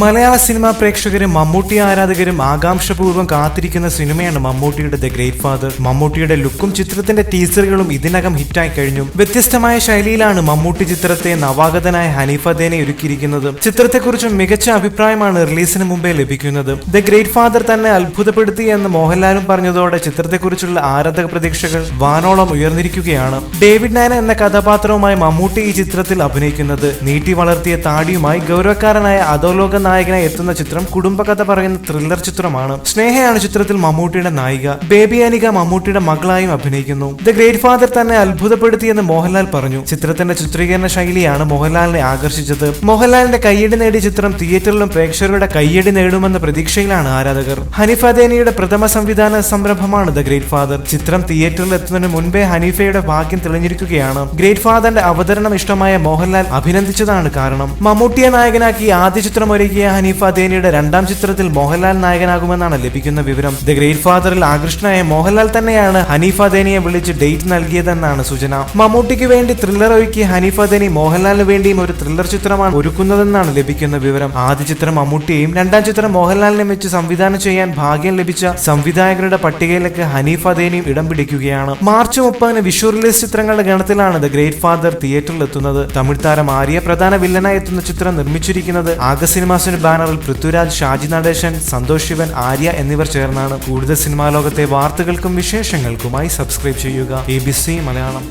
മലയാള cinema പ്രേക്ഷകരും മമ്മൂട്ടി ആരാധകരും ആകാംക്ഷപൂർവം കാത്തിരിക്കുന്ന സിനിമയാണ് മമ്മൂട്ടിയുടെ ദ ഗ്രേറ്റ് ഫാദർ. മമ്മൂട്ടിയുടെ ലുക്കും ചിത്രത്തിന്റെ ടീസറുകളും ഇതിനകം ഹിറ്റായി കഴിഞ്ഞു. വ്യത്യസ്തമായ ശൈലിയിലാണ് മമ്മൂട്ടി ചിത്രത്തെ നവാഗതനായ ഹനീഫ ദേനെ ഒരുക്കിയിരിക്കുന്നത്. ചിത്രത്തെക്കുറിച്ച് മികച്ച അഭിപ്രായമാണ് റിലീസിന് മുമ്പേ ലഭിക്കുന്നത്. ദ ഗ്രേറ്റ് ഫാദർ തന്നെ അത്ഭുതപ്പെടുത്തി എന്ന് മോഹൻലാലും പറഞ്ഞതോടെ ചിത്രത്തെക്കുറിച്ചുള്ള ആരാധക പ്രതീക്ഷകൾ വാനോളം ഉയർന്നിരിക്കുകയാണ്. ഡേവിഡ് നയന എന്ന കഥാപാത്രവുമായി മമ്മൂട്ടി ഈ ചിത്രത്തിൽ അഭിനയിക്കുന്നത്. നീട്ടി വളർത്തിയ താടിയുമായി ഗൗരവക്കാരനായ അധോലോക നായകനായി എത്തുന്ന ചിത്രം കുടുംബകഥ പറയുന്ന ത്രില്ലർ ചിത്രമാണ്. സ്നേഹയാണ് ചിത്രത്തിൽ മമ്മൂട്ടിയുടെ നായിക. ബേബി അനിക മമ്മൂട്ടിയുടെ മകളായും അഭിനയിക്കുന്നു. ദ ഗ്രേറ്റ് ഫാദർ തന്നെ അത്ഭുതപ്പെടുത്തിയെന്ന് മോഹൻലാൽ പറഞ്ഞു. ചിത്രത്തിന്റെ ചിത്രീകരണ ശൈലിയാണ് മോഹൻലാലിനെ ആകർഷിച്ചത്. മോഹൻലാലിന്റെ കയ്യടി നേടിയ ചിത്രം തിയേറ്ററിലും പ്രേക്ഷകരുടെ കയ്യടി നേടുമെന്ന പ്രതീക്ഷയിലാണ് ആരാധകർ. ഹനീഫ് ദേനിയുടെ പ്രഥമ സംവിധാന സംരംഭമാണ് ദ ഗ്രേറ്റ് ഫാദർ ചിത്രം തിയേറ്ററിൽ എത്തുന്നതിന് മുൻപേ ഹനീഫയുടെ ഭാഗ്യം തെളിഞ്ഞിരിക്കുകയാണ്. ഗ്രേറ്റ് ഫാദറിന്റെ അവതരണം ഇഷ്ടമായ മോഹൻലാൽ അഭിനന്ദിച്ചതാണ് കാരണം. മമ്മൂട്ടിയെ നായകനാക്കി ആദ്യ ചിത്രം ഒരുക്കിയ ഹനീഫ ദേനിയുടെ രണ്ടാം ചിത്രത്തിൽ മോഹൻലാൽ നായകനാകുമെന്നാണ് ലഭിക്കുന്ന വിവരം. ദ ഗ്രേറ്റ് ഫാദറിൽ ആകൃഷ്ടനായ മോഹൻലാൽ തന്നെയാണ് ഹനീഫ ദേനിയെ വിളിച്ച് ഡേറ്റ് നൽകിയതെന്നാണ് സൂചന. മമ്മൂട്ടിക്ക് വേണ്ടി ത്രില്ലർ ഒരുക്കിയ ഹനീഫ ദേനി മോഹൻലാലിന് വേണ്ടിയും ഒരു ത്രില്ലർ ചിത്രമാണ് ഒരുക്കുന്നതെന്നാണ് ലഭിക്കുന്ന വിവരം. ആദ്യ ചിത്രം മമ്മൂട്ടിയെയും രണ്ടാം ചിത്രം മോഹൻലാലിനെ വെച്ച് സംവിധാനം ചെയ്യാൻ ഭാഗ്യം ലഭിച്ച സംവിധായകരുടെ പട്ടികയിലേക്ക് ഹനീഫ തേനിയും ഇടം പിടിക്കുകയാണ്. മാർച്ച് മുപ്പതിന് വിഷു റിലീസ് ചിത്രങ്ങളുടെ ഗണത്തിലാണ് ദ ഗ്രേറ്റ് ഫാദർ തിയേറ്ററിൽ എത്തുന്നത്. തമിഴ് താരം ആര്യ പ്രധാന വില്ലനായി എത്തുന്ന ചിത്രം നിർമ്മിച്ചിരിക്കുന്നത് ആഗ സിനിമാസിന്റെ ബാനറിൽ പൃഥ്വിരാജ് ഷാജി നടേശൻ സന്തോഷ് ശിവൻ ആര്യ എന്നിവർ ചേർന്നാണ് കൂടുതൽ സിനിമാ ലോകത്തെ വാർത്തകൾക്കും വിശേഷങ്ങൾക്കുമായി സബ്സ്ക്രൈബ് ചെയ്യുക. A B C Malayalam.